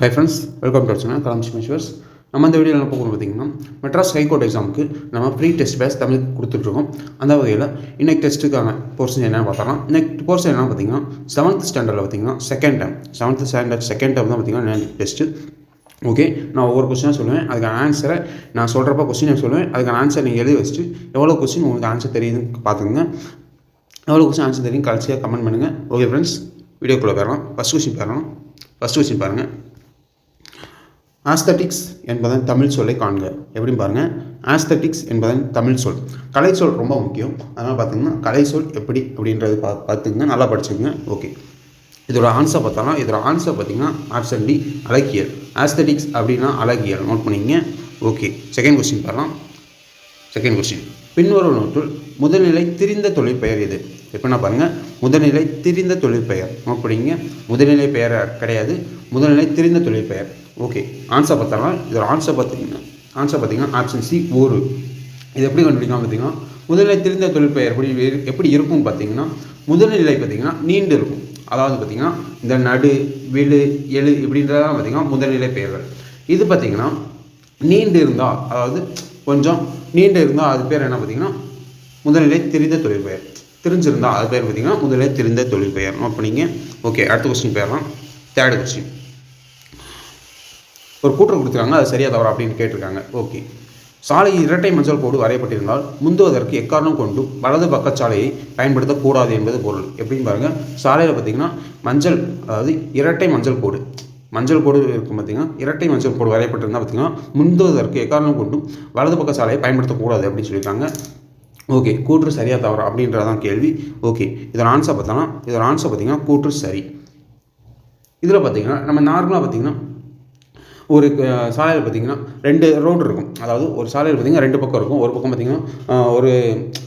Hi friends welcome to channel Kalam சிமேஸ்வர்ஸ் நம்ம இந்த வீடியோவில் என்ன பார்க்கணும் பார்த்தீங்கன்னா மெட்ராஸ் ஹைகோர்ட் எக்ஸாமுக்கு நம்ம ஃப்ரீ டெஸ்ட் பேஸ் தமிழ் கொடுத்துட்ருக்கோம் அந்த வகையில் இன்னைக்கு டெஸ்ட்டுக்கான போர்ஷன் என்னென்னு பார்த்தோம்னா இன்னைக்கு போர்ஷன் என்ன பார்த்தீங்கன்னா செவன்த் ஸ்டாண்டர்டில் பார்த்தீங்கன்னா second time seventh standard second time தான் பார்த்தீங்கன்னா டெஸ்ட்டு ஓகே நான் ஒவ்வொரு கொஸ்டினாக சொல்லுவேன். அதுக்கான ஆன்சரை நான் சொல்கிறப்ப கொஸ்டினை சொல்லுவேன். அதுக்கான ஆன்சர் நீங்கள் எழுதி வச்சுட்டு எவ்வளோ கொஸ்டின் உங்களுக்கு ஆன்சர் தெரியுதுன்னு பார்த்துக்கோங்க. எவ்வளோ கொஸ்டின் ஆன்சர் தெரியும் கடைசியாக கமெண்ட் பண்ணுங்கள் ஓகே ஃப்ரெண்ட்ஸ் வீடியோக்குள்ளே போயிடலாம். ஃபஸ்ட் கொஸ்டின் பேரலாம் ஃபஸ்ட் கொஸ்டின் பாருங்கள் ஆஸ்தட்டிக்ஸ் என்பதன் தமிழ் சொல்லை காண்க. எப்படின்னு பாருங்கள் ஆஸ்தட்டிக்ஸ் என்பதன் தமிழ் சொல். கலை சொல் ரொம்ப முக்கியம். அதனால் பார்த்திங்கன்னா கலை சொல் எப்படி அப்படின்றது பா பார்த்துங்க நல்லா படிச்சுக்கோங்க. ஓகே இதோட ஆன்சர் பார்த்தோம்னா இதோட ஆன்சர் பார்த்தீங்கன்னா ஆப்ஷன் டி அழகியல். ஆஸ்தட்டிக்ஸ் அப்படின்னா அழகியல். நோட் பண்ணிங்க ஓகே செகண்ட் கொஸ்டின் பாருலாம் செகண்ட் கொஸ்டின் பின்வரும் நோட்டில் முதல்நிலை திரிந்த தொழிற்பெயர் இது எப்படின்னா பாருங்கள் முதல்நிலை திரிந்த தொழிற்பெயர். நோட் பண்ணிங்க முதல்நிலை பெயர் கிடையாது. முதல்நிலை திரிந்த தொழிற்பெயர். ஓகே ஆன்சர் பார்த்தோம்னா இதோட ஆன்சர் பார்த்தீங்கன்னா ஆன்சர் பார்த்தீங்கன்னா ஆப்ஷன் சி ஒரு. இது எப்படி கண்டுபிடிக்கலாம் பார்த்தீங்கன்னா முதல்நிலை தெரிந்த தொழிற்பெயர் எப்படி எப்படி இருக்கும் பார்த்தீங்கன்னா முதல்நிலை பார்த்தீங்கன்னா நீண்டு இருக்கும். அதாவது பார்த்தீங்கன்னா இந்த நடு விழு எழு இப்படின்றதான் பார்த்தீங்கன்னா முதல்நிலை பெயர்கள். இது பார்த்தீங்கன்னா நீண்டு இருந்தால் அதாவது கொஞ்சம் நீண்டு இருந்தால் அது பேர் என்ன பார்த்தீங்கன்னா முதல்நிலை தெரிந்த தொழிற்பெயர் தெரிஞ்சிருந்தால் அது பேர் பார்த்தீங்கன்னா முதல்நிலை தெரிந்த தொழிற்பெயர் நோட் பண்ணிங்க ஓகே அடுத்த கொஸ்டின் பேர்லாம். தேர்ட் கொஸ்டின் ஒரு கூற்று கொடுத்துருக்காங்க அது சரியா தவறா அப்படின்னு கேட்டிருக்காங்க. ஓகே. சாலையில் இரட்டை மஞ்சள் கோடு வரையப்பட்டிருந்தால் முந்துவதற்கு எக்காரணம் கொண்டும் வலது பக்க சாலையை பயன்படுத்தக்கூடாது என்பது பொருள். எப்படின்னு பாருங்கள் சாலையில் பார்த்தீங்கன்னா மஞ்சள் அதாவது இரட்டை மஞ்சள் கோடு. மஞ்சள் கோடு இருக்கும் பார்த்தீங்கன்னா இரட்டை மஞ்சள் கோடு வரையப்பட்டிருந்தால் பார்த்தீங்கன்னா முந்துவதற்கு எக்காரணம் கொண்டும் வலது பக்க சாலையை பயன்படுத்தக்கூடாது அப்படின்னு சொல்லியிருக்காங்க. ஓகே. கூற்று சரியா தவறா அப்படின்றதான் கேள்வி. ஓகே. இதோட ஆன்சர் பார்த்தோன்னா இதோட ஆன்சர் பார்த்தீங்கன்னா கூற்று சரி. இதில் பார்த்தீங்கன்னா நம்ம நார்மலாக பார்த்தீங்கன்னா ஒரு சாலையில் பார்த்தீங்கன்னா ரெண்டு ரோடு இருக்கும். அதாவது ஒரு சாலையில் பார்த்தீங்கன்னா ரெண்டு பக்கம் இருக்கும். ஒரு பக்கம் பார்த்தீங்கன்னா ஒரு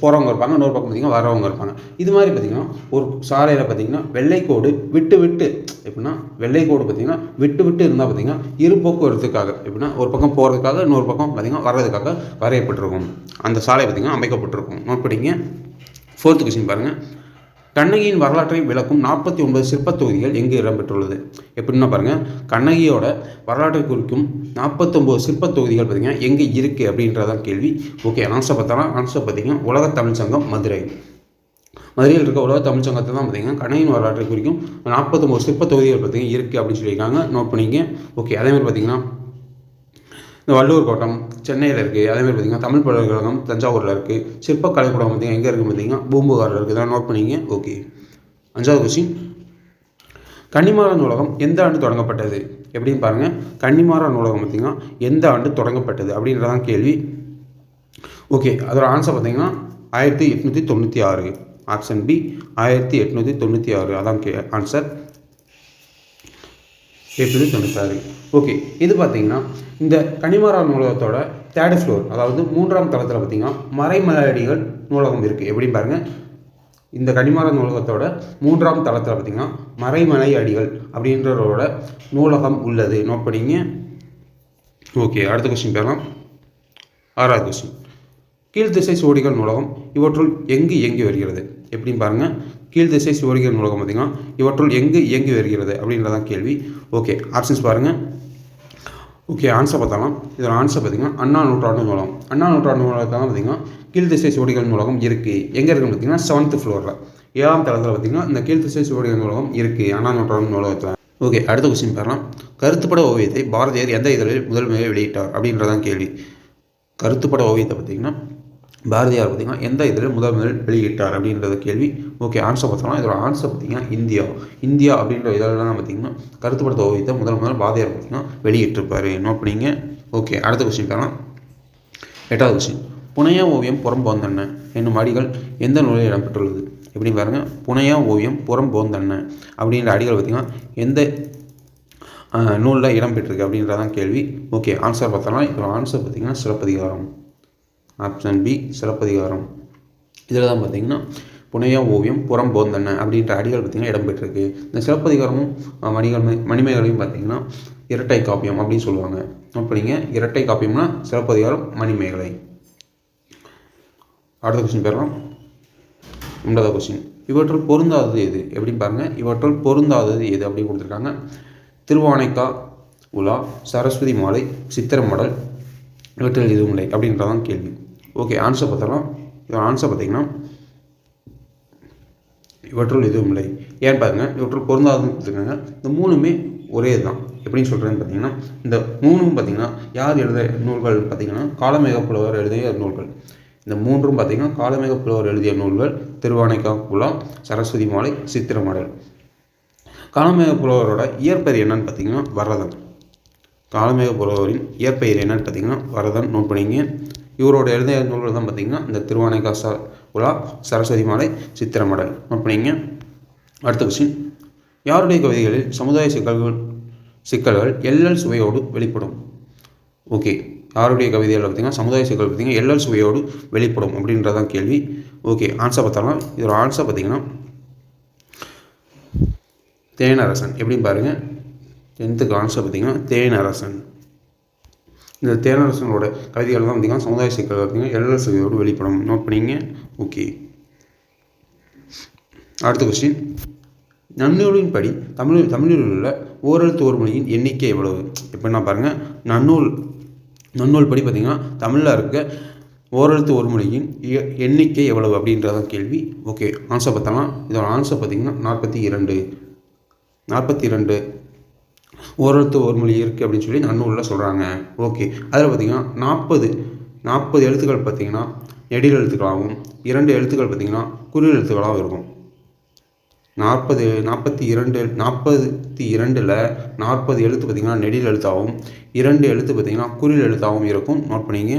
போகிறவங்க இருப்பாங்க. இன்னொரு பக்கம் பார்த்தீங்கன்னா வரவங்க இருப்பாங்க. இது மாதிரி பார்த்தீங்கன்னா ஒரு சாலையில் பார்த்தீங்கன்னா வெள்ளைக்கோடு விட்டு விட்டு எப்படின்னா வெள்ளைக்கோடு பார்த்தீங்கன்னா விட்டு விட்டு இருந்தால் பார்த்தீங்கன்னா இரு போக்குவரத்துக்காக எப்படின்னா ஒரு பக்கம் போகிறதுக்காக இன்னொரு பக்கம் பார்த்தீங்கன்னா வர்றதுக்காக வரையப்பட்டிருக்கும். அந்த சாலை பார்த்தீங்கன்னா அமைக்கப்பட்டிருக்கும். நோட் படிங்க ஃபோர்த்து கொஸ்டின் பாருங்கள் கண்ணகியின் வரலாற்றை விளக்கும் நாற்பத்தி ஒன்பது சிற்பத் தொகுதிகள் எங்கு இடம்பெற்றுள்ளது? எப்படின்னா பாருங்கள் கண்ணகியோட வரலாற்றை குறிக்கும் நாற்பத்தொம்போது சிற்பத் தொகுதிகள் பார்த்தீங்கன்னா எங்கே இருக்குது அப்படின்றதான் கேள்வி. ஓகே ஆன்சர் பார்த்தோன்னா ஆன்சர் பார்த்தீங்கன்னா உலக தமிழ் சங்கம் மதுரை. மதுரையில் இருக்க உலக தமிழ் சங்கத்தை தான் பார்த்தீங்கன்னா கண்ணகியின் வரலாற்றை குறிக்கும் நாற்பத்தொம்பது சிற்பத் தொகுதிகள் பார்த்தீங்கன்னா இருக்குது அப்படின்னு சொல்லியிருக்காங்க. நோட் பண்ணிங்க ஓகே அதேமாதிரி பார்த்தீங்கன்னா இந்த வள்ளுவர் கோட்டம் சென்னையில் இருக்குது அதேமாதிரி பார்த்தீங்கன்னா தமிழ் பல்கலைக்கழகம் தஞ்சாவூரில் இருக்குது சிற்பக் கூடம் பார்த்தீங்கன்னா எங்கே இருக்குது பார்த்தீங்கன்னா பூம்புகாரில் இருக்குது இதெல்லாம் நோட் பண்ணிங்க? ஓகே அஞ்சாவது கொஸ்டின் கன்னிமாரா நூலகம் எந்த ஆண்டு தொடங்கப்பட்டது? எப்படின்னு பாருங்கள் கன்னிமாரா நூலகம் பார்த்திங்கன்னா எந்த ஆண்டு தொடங்கப்பட்டது? அப்படின்றதான் கேள்வி. ஓகே அதோட ஆன்சர் பார்த்தீங்கன்னா ஆயிரத்தி எட்நூற்றி தொண்ணூற்றி ஆறு. ஆப்ஷன் பி ஆயிரத்தி எட்நூற்றி தொண்ணூற்றி ஆறு. அதான் கே ஆன்சர் எப்படின்னு தொண்ணூத்தாறு ஓகே இது பார்த்தீங்கன்னா இந்த கனிமரா நூலகத்தோட தேர்ட் ஃப்ளோர் அதாவது மூன்றாம் தளத்தில் பார்த்தீங்கன்னா மறைமலடிகள் நூலகம் இருக்குது எப்படின்னு பாருங்கள் இந்த கனிமர நூலகத்தோட மூன்றாம் தளத்தில் பார்த்தீங்கன்னா மறைமலை அடிகள் அப்படின்றவரோட நூலகம் உள்ளது. நோட் பண்ணிங்க. ஓகே அடுத்த கொஸ்டின் பேரலாம் ஆறாவது கொஸ்டின் கீழ்த்திசை சுவடிகள் நூலகம் இவற்றுள் எங்கு இயங்கி வருகிறது? எப்படின்னு பாருங்கள் கீழ்த்திசை சுவடிகள் நூலகம் பார்த்தீங்கன்னா இவற்றுள் எங்கு இயங்கி வருகிறது அப்படின்றதான் கேள்வி. ஓகே ஆப்ஷன்ஸ் பாருங்கள் ஓகே ஆன்சர் பார்த்தாலாம். இதோட ஆன்சர் பார்த்தீங்கன்னா அண்ணா நூற்றாண்டு நூலகம் அண்ணா நூற்றாண்டு நூலகத்தில் தான் பார்த்தீங்கன்னா திசை சுவடிகள் நூலகம் இருக்குது எங்கே இருக்குன்னு பார்த்தீங்கன்னா செவன்த் ஃப்ளோரில் ஏழாம் தளத்தில் பார்த்தீங்கன்னா இந்த கீழ்த்திசை சுவடிகள் நூலகம் இருக்குது அண்ணா நூற்றாண்டு நூலகத்தில் ஓகே அடுத்த கொஸ்டின் பாருலாம். கருத்துப்பட ஓவியத்தை பாரதியார் எந்த இதழில் முதல் முறையில் வெளியிட்டார் அப்படின்றதான் கேள்வி. கருத்துப்பட ஓவியத்தை பார்த்தீங்கன்னா பாரதியார் பார்த்தீங்கன்னா எந்த இதில் முதல் முதல் வெளியிட்டார் அப்படின்றத கேள்வி? ஓகே ஆன்சர் பார்த்தோம்னா இதோட ஆன்சர் பார்த்தீங்கன்னா இந்தியா. இந்தியா அப்படின்ற இதெல்லாம் பார்த்தீங்கன்னா கருத்துப்படுத்த ஓவியத்தை முதல் முதல் பாரதியார் பார்த்தீங்கன்னா வெளியிட்டிருப்பாரு. நோட் பண்ணிங்க? ஓகே அடுத்த கொஸ்டின் பாருலாம் எட்டாவது கொஸ்டின் புனையா ஓவியம் புறம் போந்தண்ண. என்னும் அடிகள் எந்த நூலில் இடம்பெற்றுள்ளது? எப்படி பாருங்க. புனையா ஓவியம் புறம் போந்தண்ண. அப்படின்ற அடிகள் பார்த்தீங்கன்னா எந்த நூலில் இடம்பெற்றிருக்கு அப்படின்றதான் கேள்வி. ஓகே ஆன்சர் பார்த்தோம்னா இதோட ஆன்சர் பார்த்தீங்கன்னா சிறப்பதிகாரம் ஆப்ஷன் பி சிலப்பதிகாரம். இதில் தான் பார்த்தீங்கன்னா புனையா ஓவியம் புறம் போந்தன அப்படின்ற அடிகள் பார்த்தீங்கன்னா இடம்பெற்றிருக்கு இந்த சிலப்பதிகாரமும் மணிகள் மணிமேகலையும் பார்த்தீங்கன்னா இரட்டை காப்பியம் அப்படின்னு சொல்லுவாங்க. அப்படிங்க இரட்டை காப்பியம்னா சிலப்பதிகாரம் மணிமேகலை. அடுத்த கொஸ்டின் பேரலாம் ஒன்பதாவது கொஸ்டின் இவற்றுள் பொருந்தாதது எது? எப்படின்னு பாருங்கள் இவற்றுள் பொருந்தாதது எது அப்படின்னு கொடுத்துருக்காங்க. திருவானைக்கா உலா சரஸ்வதி மாலை சித்திரமடல் இவற்றில் எதுவும் இல்லை அப்படின்றதான் கேள்வி. ஓகே ஆன்சர் பார்த்தாலும் இதோட ஆன்சர் பார்த்தீங்கன்னா இவற்றுள் எதுவும் இல்லை. ஏன் பாருங்க இவற்றுள் பொருந்தாதுன்னு கொடுத்துருக்காங்க. இந்த மூணுமே ஒரே தான் எப்படின்னு சொல்கிறேன்னு பார்த்தீங்கன்னா இந்த மூணும் பார்த்தீங்கன்னா யார் எழுத நூல்கள் பார்த்தீங்கன்னா காலமேக புலவர் எழுதிய நூல்கள். இந்த மூன்றும் பார்த்தீங்கன்னா காலமேக புலவர் எழுதிய நூல்கள் திருவானைக்கா புலா சரஸ்வதி மாலை சித்திரமடல் காலமேக புலவரோட இயற்பெயர் என்னன்னு பார்த்தீங்கன்னா வரதன். காலமேக புலவரின் இயற்பெயர் என்னன்னு பார்த்தீங்கன்னா வரதன். நோட் பண்ணிங்க இவரோட எழுதிய நூல்கள் தான் பார்த்தீங்கன்னா இந்த திருவானைக்கா ச உலா சரஸ்வதி மாலை சித்திரமடல் மடல். அப்படிங்க அடுத்த கொஸ்டின் யாருடைய கவிதைகளில் சமுதாய சிக்கல்கள் சிக்கல்கள் எல்லல் சுவையோடு வெளிப்படும்? ஓகே யாருடைய கவிதைகள் பார்த்தீங்கன்னா சமுதாய சிக்கல் பார்த்தீங்கன்னா எல்லல் சுவையோடு வெளிப்படும் அப்படின்றதான் கேள்வி. ஓகே ஆன்சர் பார்த்தாலும் இதோட ஆன்சர் பார்த்தீங்கன்னா தேனரசன். எப்படின்னு பாருங்கள் டென்த்துக்கு ஆன்சர் பார்த்தீங்கன்னா தேனரசன். இந்த தேனரசனோட கவிதைகள் தான் பார்த்தீங்கன்னா சமுதாய சிக்கல் பார்த்தீங்கன்னா எல்லல் வெளிப்படும். நோட் பண்ணிங்க. ஓகே அடுத்த கொஸ்டின் நன்னூலின் படி தமிழ் தமிழில் உள்ள ஓரெழுத்து ஒரு மொழியின் எண்ணிக்கை எவ்வளவு? எப்படின்னா பாருங்கள் நன்னூல் நன்னூல் படி பார்த்திங்கன்னா தமிழில் இருக்க ஓரெழுத்து ஒரு மொழியின் எ- எண்ணிக்கை எவ்வளவு அப்படின்றதான் கேள்வி. ஓகே ஆன்சர் பார்த்தோம்னா இதோட ஆன்சர் பார்த்தீங்கன்னா நாற்பத்தி இரண்டு. நாற்பத்தி இரண்டு. ஓரெழுத்து ஒரு மொழி இருக்குது அப்படின்னு சொல்லி நன்னூலில் சொல்கிறாங்க ஓகே அதில் பார்த்தீங்கன்னா நாற்பது நாற்பது எழுத்துக்கள் பார்த்தீங்கன்னா நெடில் எழுத்துக்களாகவும் இரண்டு எழுத்துக்கள் பார்த்தீங்கன்னா குறில் எழுத்துக்களாகவும் இருக்கும். நாற்பது நாற்பத்தி இரண்டு நாற்பத்தி இரண்டில் நாற்பது எழுத்து பார்த்தீங்கன்னா நெடில் எழுத்தாகவும் இரண்டு எழுத்து பார்த்தீங்கன்னா குறில் எழுத்தாகவும் இருக்கும். நோட் பண்ணிங்க.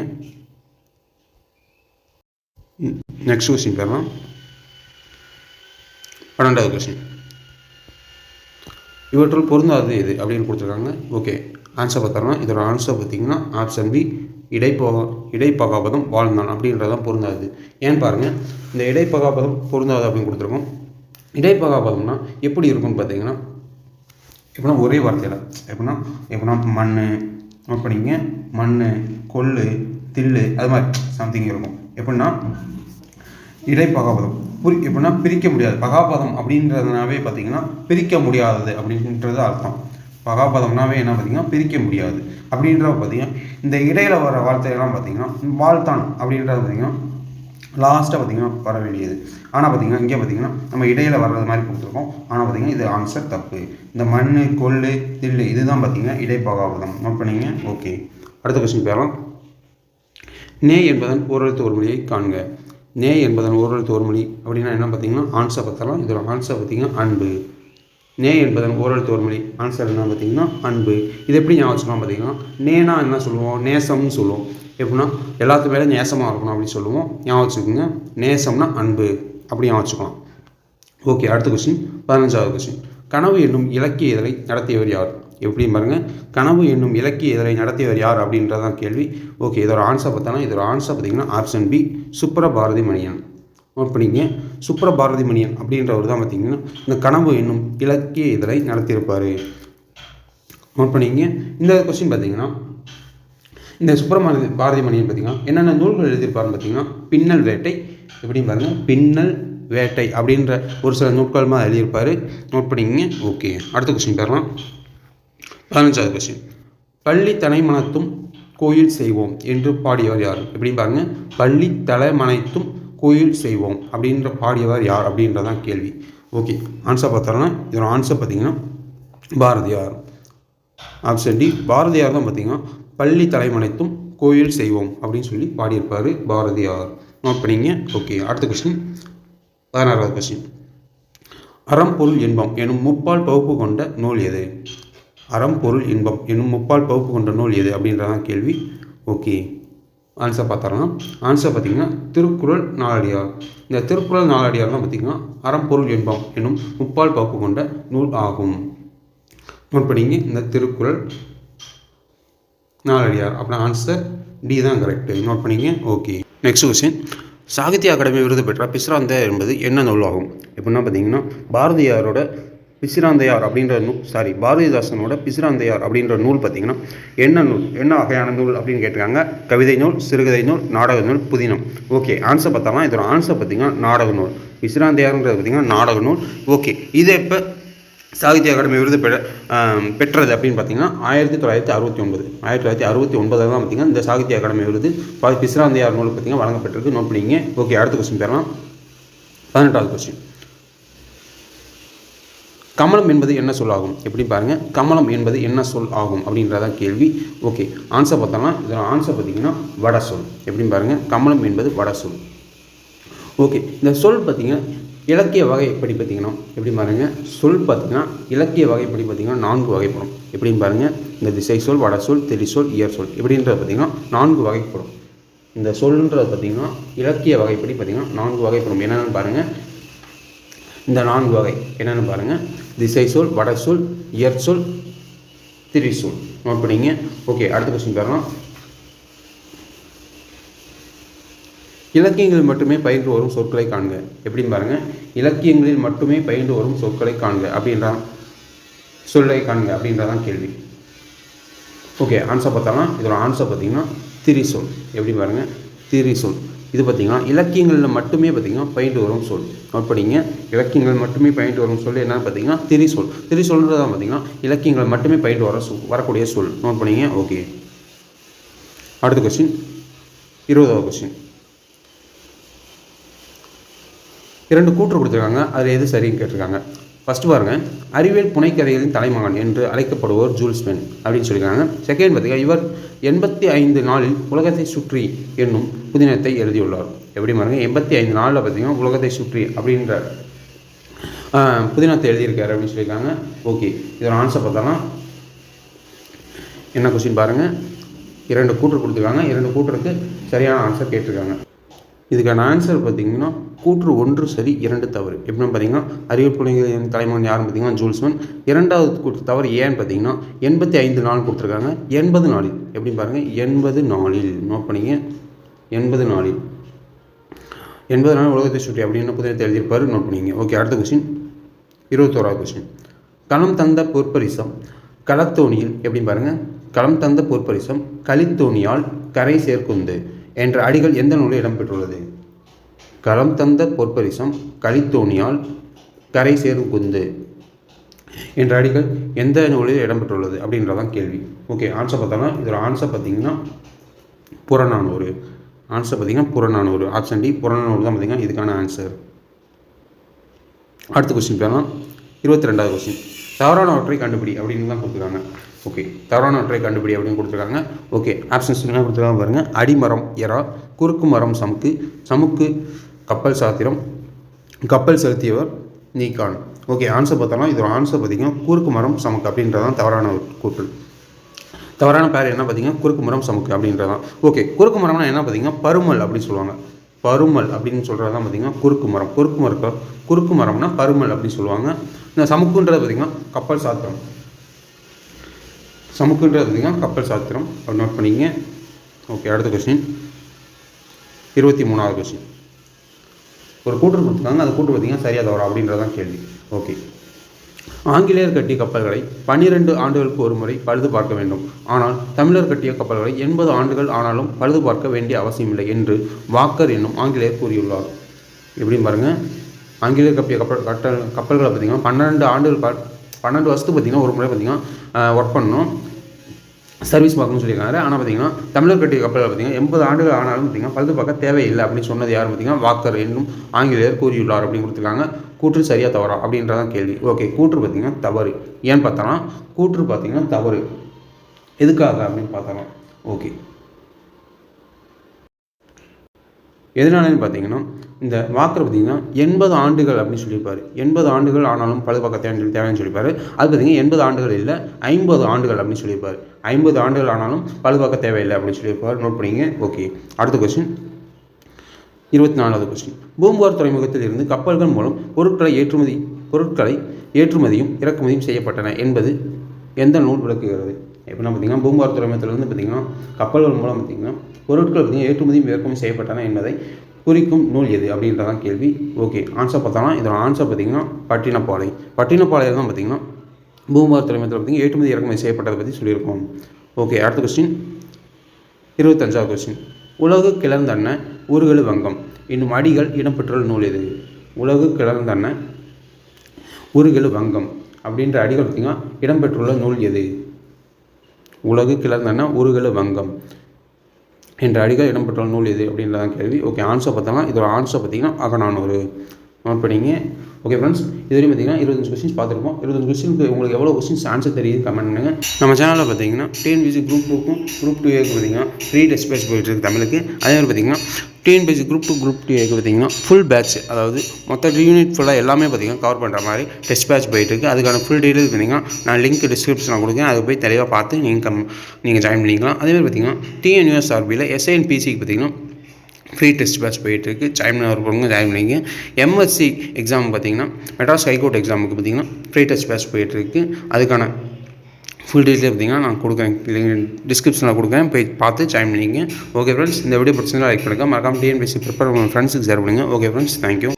நெக்ஸ்ட் கொஸ்டின் பேர்னா பன்னெண்டாவது கொஸ்டின் இவற்றுள் பொருந்தாதது எது அப்படின்னு கொடுத்துருக்காங்க. ஓகே. ஆன்சர் பார்த்தோம்னா இதோட ஆன்சர் பார்த்தீங்கன்னா ஆப்ஷன் பி இடைப்போக இடைப்பகாபதம் வாழ்ந்தான் அப்படின்றதான் பொருந்தாது ஏன்னு பாருங்கள் இந்த இடைப்பகாபதம் பொருந்தாது அப்படின்னு கொடுத்துருக்கோம். இடைப்பகாபதம்னா எப்படி இருக்கும்னு பார்த்தீங்கன்னா எப்படின்னா ஒரே வார்த்தையில். எப்படின்னா எப்படின்னா மண் அப்படிங்க மண் கொள்ளு தில்லு அது மாதிரி சம்திங் இருக்கும். எப்படின்னா இடைப்பகாபதம் புரி எப்படின்னா பிரிக்க முடியாது. பகாபதம் அப்படின்றதுனாவே பார்த்தீங்கன்னா பிரிக்க முடியாதது அப்படின்றது அர்த்தம். பகாபதம்னாவே என்ன பார்த்தீங்கன்னா பிரிக்க முடியாது. அப்படின்றத பார்த்தீங்கன்னா இந்த இடையில வர வார்த்தையெல்லாம் பார்த்தீங்கன்னா வாழ்த்தான் அப்படின்றது பார்த்தீங்கன்னா லாஸ்ட்டாக பார்த்தீங்கன்னா வர வேண்டியது. ஆனால் பார்த்தீங்கன்னா இங்கே பார்த்தீங்கன்னா நம்ம இடையில வர்றது மாதிரி கொடுத்துருக்கோம். ஆனால் பார்த்தீங்கன்னா இது ஆன்சர் தப்பு. இந்த மண் கொள்ளு தில்லு இதுதான் பார்த்தீங்கன்னா இடைப்பகாபதம் நோட் பண்ணீங்க? ஓகே அடுத்த கொஸ்டின் பேரலாம். நே என்பதன் ஓரெழுத்து ஒரு மொழியை காண்க. நே என்பதன் ஓரெழுத்து ஒரு மொழி அப்படின்னா என்ன பார்த்தீங்கன்னா ஆன்சர் பார்த்தலாம் இதோட ஆன்சர் பார்த்தீங்கன்னா அன்பு. நே என்பதன் ஓரெழுத்து ஒரு மொழி. ஆன்சர் என்ன பார்த்தீங்கன்னா அன்பு. இது எப்படி ஞாபகம் வச்சுக்கலாம் பார்த்தீங்கன்னா நேனா என்ன சொல்லுவோம்? நேசம்னு சொல்லுவோம். எப்படின்னா எல்லாத்து மேலே நேசமாக இருக்கணும் அப்படின்னு சொல்லுவோம். ஞாபகம் வச்சுக்கோங்க. நேசம்னா அன்பு. அப்படி ஞாபகம் வச்சுக்கலாம். ஓகே அடுத்த கொஸ்டின் பதினஞ்சாவது கொஸ்டின் கனவு என்னும் இலக்கிய இதழை நடத்தியவர் யார்? எப்படி பாருங்கள் கனவு என்னும் இலக்கிய இதழை நடத்தியவர் யார் அப்படின்றதான் கேள்வி. ஓகே இதோட ஆன்சர் பார்த்தோன்னா இதோட ஆன்சர் பார்த்தீங்கன்னா option B Subrabharathi Manian note பண்ணிங்க சுப்ரபாரதி மணியன் அப்படின்றவர் தான் பார்த்தீங்கன்னா இந்த கனவு என்னும் இலக்கிய இதழை நடத்தியிருப்பார். நோட் பண்ணிங்க இந்த கொஸ்டின் பார்த்தீங்கன்னா இந்த சுப்ரபாரதி பாரதி மணியன் பார்த்தீங்கன்னா என்னென்ன நூல்கள் எழுதியிருப்பாருன்னு பார்த்தீங்கன்னா பின்னல் வேட்டை. எப்படின்னு பாருங்கள் பின்னல் வேட்டை அப்படின்ற ஒரு சில நூட்கள் மாதிரி நோட் பண்ணிக்கங்க. ஓகே அடுத்த கொஸ்டின் பேரலாம் பதினஞ்சாவது கொஸ்டின் பள்ளி தனைமனத்தும் கோயில் செய்வோம் என்று பாடியவர் யார்? எப்படின்னு பாருங்க பள்ளி தலைமனைத்தும் கோயில் செய்வோம் அப்படின்ற பாடியவர் யார் அப்படின்றதான் கேள்வி. ஓகே ஆன்சர் பார்த்தோன்னா இதோட ஆன்சர் பார்த்தீங்கன்னா பாரதியார். ஆப்ஷன் டி பாரதியார் தான் பார்த்தீங்கன்னா பள்ளி தலைமனைத்தும் கோயில் செய்வோம் அப்படின்னு சொல்லி பாடியிருப்பார் பாரதியார். நோட் பண்ணிங்க. ஓகே அடுத்த கொஸ்டின் பதினாறாவது கொஸ்டின் அறம் பொருள் இன்பம் எனும் முப்பால் பகுப்பு கொண்ட நூல் எது? அறம் பொருள் இன்பம் என்னும் முப்பால் பகுப்பு கொண்ட நூல் எது அப்படின்றதான் கேள்வி. ஓகே. ஆன்சர் பார்த்தாரலாம் ஆன்சர் பார்த்திங்கன்னா திருக்குறள் நாலடியார் இந்த திருக்குறள் நாலடியார் பார்த்திங்கன்னா பார்த்தீங்கன்னா அறம் பொருள் இன்பம் என்னும் முப்பால் பகுப்பு கொண்ட நூல் ஆகும். நோட் பண்ணிங்க இந்த திருக்குறள் நாலடியார் அப்புறம் ஆன்சர் டி தான் கரெக்டு நோட் பண்ணிங்க okay. Next question Sahitya Akademi விருது பெற்ற பிஸ்ராந்த என்பது என்ன நூலாகும்? எப்படின்னா பார்த்தீங்கன்னா பாரதியாரோட பிசிராந்தையார் அப்படின்ற நூல் சாரி பாரதிதாசனோட பிசிராந்தையார் அப்படின்ற நூல் பார்த்தீங்கன்னா என்ன நூல் என்ன வகையான நூல் அப்படின்னு கேட்டிருக்காங்க? கவிதை நூல் சிறுகதை நூல் நாடக நூல் புதினம் ஓகே ஆன்சர் பார்த்தாலாம் இதோட ஆன்சர் பார்த்தீங்கன்னா நாடக நூல். பிசிராந்தையார்ன்றது பார்த்தீங்கன்னா நாடக நூல். ஓகே இது இப்போ சாகித்ய அகாடமி விருது பெற பெற்றது அப்படின்னு பார்த்தீங்கன்னா ஆயிரத்தி தொள்ளாயிரத்தி அறுபத்தி ஒன்பது. ஆயிரத்தி தொள்ளாயிரத்தி அறுபத்தி ஒன்பதில் தான் பார்த்தீங்கன்னா இந்த சாகித்ய அகாடமி விருது பிசிராந்தையார் நூல் பார்த்தீங்கன்னா வழங்கப்பட்டிருக்கு. நோட் பண்ணிங்க ஓகே அடுத்த கொஸ்டின் பெறலாம் பதினெட்டாவது கொஸ்டின் கமலம் என்பது என்ன சொல் ஆகும்? எப்படி பாருங்கள் கமலம் என்பது என்ன சொல் ஆகும் அப்படின்றதான் கேள்வி. ஓகே ஆன்சர் பார்த்தோம்னா இதில் ஆன்சர் பார்த்தீங்கன்னா வட சொல். எப்படின்னு பாருங்கள் கமலம் என்பது வட சொல். ஓகே இந்த சொல் பார்த்திங்கன்னா இலக்கிய வகை எப்படி பார்த்தீங்கன்னா எப்படி பாருங்கள் சொல் பார்த்தீங்கன்னா இலக்கிய வகை எப்படி பார்த்தீங்கன்னா நான்கு வகைப்படும். எப்படின்னு பாருங்கள் இந்த திசை சொல் வட சொல் தெரி சொல் இயற் சொல் எப்படின்றது பார்த்தீங்கன்னா நான்கு வகைப்படும். இந்த சொல்ன்றது பார்த்தீங்கன்னா இலக்கிய வகைப்படி பார்த்தீங்கன்னா நான்கு வகைப்படும். என்னென்னு பாருங்கள் இந்த நான்கு வகை. என்னென்னு பாருங்கள் திசை சொல் வட சொல் இயற் சொல் திரி சொல் நோட் பண்ணிங்க. ஓகே அடுத்த கொஸ்டின் பாருங்கள் இலக்கியங்களில் மட்டுமே பயின்று வரும் சொற்களை காண்க. எப்படின்னு பாருங்கள் இலக்கியங்களில் மட்டுமே பயின்று வரும் சொற்களை காண்க. அப்படின்றான் சொல்லை காண்க. அப்படின்றதான் கேள்வி. ஓகே ஆன்சர் பார்த்தாலும். இதோட ஆன்சர் பார்த்தீங்கன்னா திரிசொல் எப்படி பாருங்கள் திரிசொல் இது பார்த்தீங்கன்னா இலக்கியங்களில் மட்டுமே பார்த்தீங்கன்னா பயின்று வரும் சொல். நோட் பண்ணிங்க. இலக்கியங்கள் மட்டுமே பயின்று வரும் சொல் என்னென்னு பார்த்தீங்கன்னா திரிசொல். திரிசொல்ன்றது தான் பார்த்தீங்கன்னா இலக்கியங்கள் மட்டுமே பயின்று வர சொல் வரக்கூடிய சொல். நோட் பண்ணிங்க. ஓகே. அடுத்த கொஸ்டின் இருபதாவது கொஸ்டின் இரண்டு கூற்று கொடுத்துருக்காங்க. அதில் எது சரின்னு கேட்டிருக்காங்க. ஃபஸ்ட்டு பாருங்க. அறிவியல் புனைக்கதைகளின் தலைமகன் என்று அழைக்கப்படுவோர் ஜூல்ஸ் வென் அப்படின்னு சொல்லியிருக்காங்க. செகண்ட் பார்த்தீங்கன்னா இவர் எண்பத்தி ஐந்து நாளில் உலகத்தை சுற்றி என்னும் புதினத்தை எழுதியுள்ளார். எப்படி பாருங்கள் எண்பத்தி ஐந்து நாளில் பார்த்தீங்கன்னா உலகத்தை சுற்றி அப்படின்ற புதினத்தை எழுதியிருக்காரு அப்படின்னு சொல்லியிருக்காங்க. ஓகே இதோட ஆன்சர் பார்த்தோம்னா என்ன கொஸ்டின் பாருங்கள் இரண்டு கூற்று கொடுத்துருக்காங்க. இரண்டு கூற்றுக்கு சரியான ஆன்சர் கேட்டிருக்காங்க. இதுக்கான ஆன்சர் பார்த்தீங்கன்னா கூற்று ஒன்று சரி இரண்டு தவறு. எப்படின்னு பார்த்தீங்கன்னா அறிவியல் புலிகளின் தலைமகன் யாருன்னு பார்த்தீங்கன்னா ஜூல்ஸ்மன். இரண்டாவது கூற்று தவறு ஏன்னு பார்த்தீங்கன்னா எண்பத்தி ஐந்து நாள் கொடுத்துருக்காங்க. எண்பது நாளில். எப்படின்னு பாருங்கள் எண்பது நாளில். நோட் பண்ணிங்க. எண்பது நாளில். எண்பது நாள் உலகத்தை சுற்றி அப்படின்னு புதினத்தை எழுதியிருப்பார்? நோட் பண்ணிங்க. ஓகே அடுத்த கொஸ்டின் இருபத்தோராவது கொஸ்டின் களம் தந்த பொற்பரிசம் களத்தோணியில் எப்படின்னு பாருங்கள் களம் தந்த பொற்பரிசம் கலித்தோணியால் கரை சேர்க்குந்து என்ற அடிகள் எந்த நூலில் இடம்பெற்றுள்ளது? களம் தந்த பொற்பரிசம் கலித்தோணியால் கரை சேர்க்குந்து என்ற அடிகள் எந்த நூலில் இடம்பெற்றுள்ளது அப்படின்றதான் கேள்வி. ஓகே ஆன்சர் பார்த்தோம்னா இதில் ஆன்சர் பார்த்தீங்கன்னா புறநானூறு. ஆன்சர் பார்த்தீங்கன்னா புறநானூறு. ஆப்ஷன் டி புறநானூறு தான் பார்த்தீங்கன்னா இதுக்கான ஆன்சர் அடுத்த கொஸ்டின் பேரலாம் இருபத்தி ரெண்டாவது கொஸ்டின் தவறானவற்றை கண்டுபிடி அப்படின்னு தான் கொடுத்துருக்காங்க. ஓகே தவறானவற்றை கண்டுபிடி அப்படின்னு கொடுத்துருக்காங்க. ஓகே ஆப்ஷன்ஸ் என்ன கொடுத்துருக்காங்க பாருங்கள் அடிமரம் எறா குறுக்கு மரம் சமுக்கு. சமுக்கு கப்பல் சாத்திரம் கப்பல் செலுத்தியவர் நீக்கான். ஓகே ஆன்சர் பார்த்தோம்னா இதோட ஆன்சர் பார்த்தீங்கன்னா குறுக்கு மரம் சமுக்கு அப்படின்றதான் தவறான ஒரு கூற்று. தவறான பேர் என்ன பார்த்தீங்கன்னா குறுக்கு மரம் சமுக்கு அப்படின்றதான். ஓகே குறுக்கு மரம்னா என்ன பார்த்தீங்கன்னா பருமல் அப்படின்னு சொல்லுவாங்க. பருமல் அப்படின்னு சொல்கிறது தான் பார்த்தீங்கன்னா குறுக்கு மரம். குறுக்கு மரம் குறுக்கு மரம்னா பருமல் அப்படின்னு சொல்லுவாங்க. இந்த சமுக்குன்றது பார்த்தீங்கன்னா கப்பல் சாத்திரம். சமுக்குன்றது பார்த்தீங்கன்னா கப்பல் சாத்திரம். அப்படி நோட் பண்ணிங்க ஓகே அடுத்த கொஸ்டின் இருபத்தி மூணாவது கொஸ்டின் ஒரு கூற்று கொடுத்துருக்காங்க அந்த கூற்று பார்த்தீங்கன்னா சரியா தவறா அப்படின்றதான் கேள்வி. ஓகே. ஆங்கிலேயர் கட்டிய கப்பல்களை பன்னிரெண்டு ஆண்டுகளுக்கு ஒரு முறை பழுது பார்க்க வேண்டும். ஆனால் தமிழர் கட்டிய கப்பல்களை எண்பது ஆண்டுகள் ஆனாலும் பழுது பார்க்க வேண்டிய அவசியமில்லை என்று வாக்கர் என்னும் ஆங்கிலேயர் கூறியுள்ளார். எப்படின்னு பாருங்க. ஆங்கிலேயர் கட்டிய கப்பல் கட்ட கப்பல்களை பார்த்தீங்கன்னா பன்னெண்டு ஆண்டுகள் பன்னெண்டு வருஷத்துக்கு பார்த்தீங்கன்னா ஒரு முறை பார்த்தீங்கன்னா ஒர்க் பண்ணணும். சர்வீஸ் பார்க்கணும்னு சொல்லியிருக்காரு ஆனால் பார்த்தீங்கன்னா தமிழர் கட்டிய கப்பலில் பார்த்தீங்கன்னா எண்பது ஆண்டுகள் ஆனாலும் பார்த்தீங்கன்னா பழுது பார்க்க தேவையில்லை அப்படின்னு சொன்னது யார் பார்த்தீங்கன்னா வாக்கர் என்னும் ஆங்கிலேயர் கூறியுள்ளார் அப்படின்னு கொடுத்துருக்காங்க. கூற்று சரியாக தவறா அப்படின்றதான் கேள்வி. ஓகே கூற்று பார்த்தீங்கன்னா தவறு. ஏன்னு பார்த்தோன்னா கூற்று பார்த்தீங்கன்னா தவறு. எதுக்காக அப்படின்னு பார்த்தோம் ஓகே. எதனாலன்னு பார்த்தீங்கன்னா இந்த வாக்கர் பார்த்தீங்கன்னா எண்பது ஆண்டுகள் அப்படின்னு சொல்லியிருப்பார். எண்பது ஆண்டுகள் ஆனாலும் பழுது தேவை தேவைன்னு சொல்லியிருப்பார். அது பார்த்தீங்கன்னா எண்பது ஆண்டுகள் இல்லை ஐம்பது ஆண்டுகள் அப்படின்னு சொல்லியிருப்பார். ஐம்பது ஆண்டுகள் ஆனாலும் பழுது பார்க்க தேவையில்லை அப்படின்னு சொல்லியிருப்பார். நோட் பண்ணிங்க. ஓகே அடுத்த கொஸ்டின் இருபத்தி நாலாவது கொஸ்டின் பூம்புகார் துறைமுகத்தில் இருந்து கப்பல்கள் மூலம் பொருட்களை ஏற்றுமதி பொருட்களை ஏற்றுமதியும் இறக்குமதியும் செய்யப்பட்டன என்பது எந்த நூல் விளக்குகிறது? எப்படின்னா பார்த்தீங்கன்னா பூம்புகார் துறைமுகத்திலிருந்து பார்த்திங்கன்னா கப்பல்கள் மூலம் பார்த்தீங்கன்னா பொருட்கள் பார்த்திங்கன்னா ஏற்றுமதியும் இறக்குமதி செய்யப்பட்டன என்பதை குறிக்கும் நூல் எது அப்படின்றதான் கேள்வி. ஓகே ஆன்சர் பார்த்தோம்னா இதோட ஆன்சர் பார்த்தீங்கன்னா பட்டினப்பாலை. பட்டினப்பாளையம் தான் பார்த்தீங்கன்னா பூம்புகார் துறைமுகத்தில் பார்த்தீங்கன்னா ஏற்றுமதி இறக்குமதி செய்யப்பட்டதை பற்றி சொல்லியிருக்கோம். ஓகே அடுத்த கொஸ்டின் இருபத்தஞ்சாவது கொஸ்டின் உலகு கிளர்ந்தன்ன ஊர்களு வங்கம். என்னும் அடிகள் இடம்பெற்றுள்ள நூல் எது? உலகு கிளர்ந்தன்ன ஊர்களு வங்கம். அப்படின்ற அடிகள் பார்த்திங்கன்னா இடம்பெற்றுள்ள நூல் எது? உலகு கிளர்ந்தன உருகல வங்கம். என்ற அடிகள் இடம்பெற்ற நூல் எது அப்படின்றதான் கேள்வி. ஓகே ஆன்சர் பார்த்தோம்னா இதோட ஆன்சர் பார்த்தீங்கன்னா அகநானூறு. நோட் பண்ணிங்க ஓகே ஃப்ரெண்ட்ஸ் இதுவரையும் பார்த்தீங்கன்னா இருபத்தஞ்சு கொஸ்டின்ஸ் பார்த்துருப்போம் இருபத்தஞ்சு கொஸ்டினுக்கு உங்களுக்கு எவ்வளோ கொஸ்டின்ஸ் ஆன்சர் தெரியுது கமெண்ட் பண்ணுங்கள் நம்ம சேனலில் பார்த்தீங்கன்னா டிஎன்பிசி குரூப் டூக்கும் குரூப் டூ ஏக்கு பார்த்தீங்கன்னா ஃப்ரீ டெஸ்ட் பேஸ் போயிட்டு இருக்கு தமிழுக்கு. அதே மாதிரி பார்த்தீங்கன்னா TNPSC group two group two ஏக்கு பார்த்தீங்கன்னா ஃபுல் பேட்ச் அதாவது மொத்த யூனிட் ஃபுல்லாக எல்லாமே பார்த்தீங்கன்னா கவர் பண்ணுற மாதிரி டெஸ்ட் பேட்ச் போயிட்டுருக்கு அதுக்கான ஃபுல் டீட்டெயில் பார்த்தீங்கன்னா நான் லிங்க் டிஸ்கிரிப்ஷனில் கொடுக்கேன் அதை போய் தெளிவாக பார்த்து நீங்கள் கம் நீங்கள் ஜாயின் பண்ணிக்கலாம். அதே மாதிரி பார்த்தீங்கன்னா டிஎன்யூஎஸ்ஆர்பியில் எஸ்ஐஎன்பிசிக்கு பார்த்தீங்கன்னா ஃப்ரீ டெஸ்ட் பேட்ச் போயிட்டுருக்கு. ஜாயின் பண்ண வரப்போங்க ஜாயின் பண்ணிங்க. எம்எஸ்சி எக்ஸாம் பார்த்தீங்கன்னா மெட்ராஸ் ஹைகோர்ட் எக்ஸாமுக்கு பார்த்தீங்கன்னா ஃப்ரீ டெஸ்ட் பேட்ச் போயிட்டுருக்கு. அதுக்கான ஃபுல் டீட்டெயில் பார்த்தீங்கன்னா நான் கொடுக்குறேன். டிஸ்கிரிப்ஷனில் கொடுக்குறேன். போய் பார்த்து ஜாயின் பண்ணிங்க. ஓகே ஃப்ரெண்ட்ஸ் இந்த வீடியோ பிடிச்சிருந்தா லைக் பண்ணுங்கள் மறக்காம டிஎன்பிசி ப்ரிப்பேர் உங்கள் ஃப்ரெண்ட்ஸுக்கு ஷேர் பண்ணுங்கள் ஓகே ஃப்ரெண்ட்ஸ் தேங்க்யூ